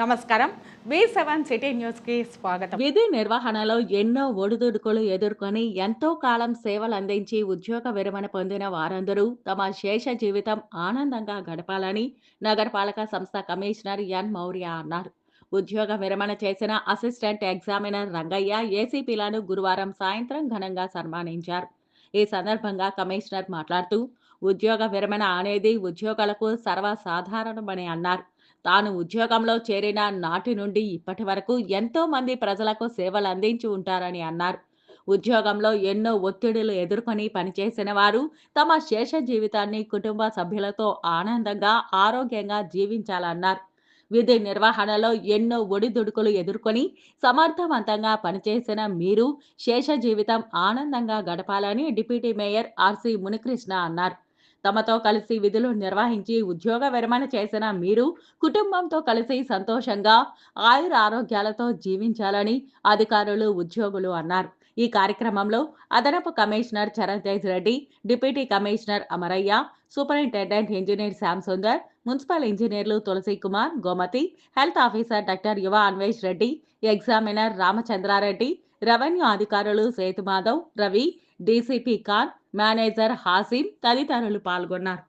నమస్కారం. వి seven city న్యూస్కి స్వాగతం. విధి నిర్వహణలో ఎన్నో ఒడిదుడుకులు ఎదుర్కొని ఎంతో కాలం సేవలు అందించి ఉద్యోగ విరమణ పొందిన వారందరూ తమ శేష జీవితం ఆనందంగా గడపాలని నగరపాలక సంస్థ కమిషనర్ ఎన్ మౌర్య అన్నారు. ఉద్యోగ విరమణ చేసిన అసిస్టెంట్ ఎగ్జామినర్ రంగయ్య ఏసీపీలను గురువారం సాయంత్రం ఘనంగా సన్మానించారు. ఈ సందర్భంగా కమిషనర్ మాట్లాడుతూ ఉద్యోగ విరమణ అనేది ఉద్యోగులకు సర్వసాధారణమని అన్నారు. తాను ఉద్యోగంలో చేరిన నాటి నుండి ఇప్పటి వరకు ఎంతో మంది ప్రజలకు సేవలు అందించి ఉంటారని అన్నారు. ఉద్యోగంలో ఎన్నో ఒత్తిడులు ఎదుర్కొని పనిచేసిన వారు తమ శేష జీవితాన్ని కుటుంబ సభ్యులతో ఆనందంగా ఆరోగ్యంగా జీవించాలన్నారు. విధి నిర్వహణలో ఎన్నో ఒడిదుడుకులు ఎదుర్కొని సమర్థవంతంగా పనిచేసిన మీరు శేష జీవితం ఆనందంగా గడపాలని డిప్యూటీ మేయర్ ఆర్సి మునికృష్ణ అన్నారు. తమతో కలిసి విధులు నిర్వహించి ఉద్యోగ విరమణ చేసిన మీరు కుటుంబంతో కలిసి సంతోషంగా ఆయుర ఆరోగ్యాలతో జీవించాలని అధికారులు ఉద్యోగులు అన్నారు. ఈ కార్యక్రమంలో అదనపు commissioner Charantej Reddy deputy commissioner Amarayya superintendent engineer Shyam Sundar municipal ఇంజనీర్లు Tulasi Kumar Gomathi health officer doctor Yuva Anvesh Reddy examiner Ramachandra Reddy revenue అధికారులు సేతుమాధవ్ రవి డీసీపీ ఖాన్ మేనేజర్ హాసిం తదితరులు పాల్గొన్నారు.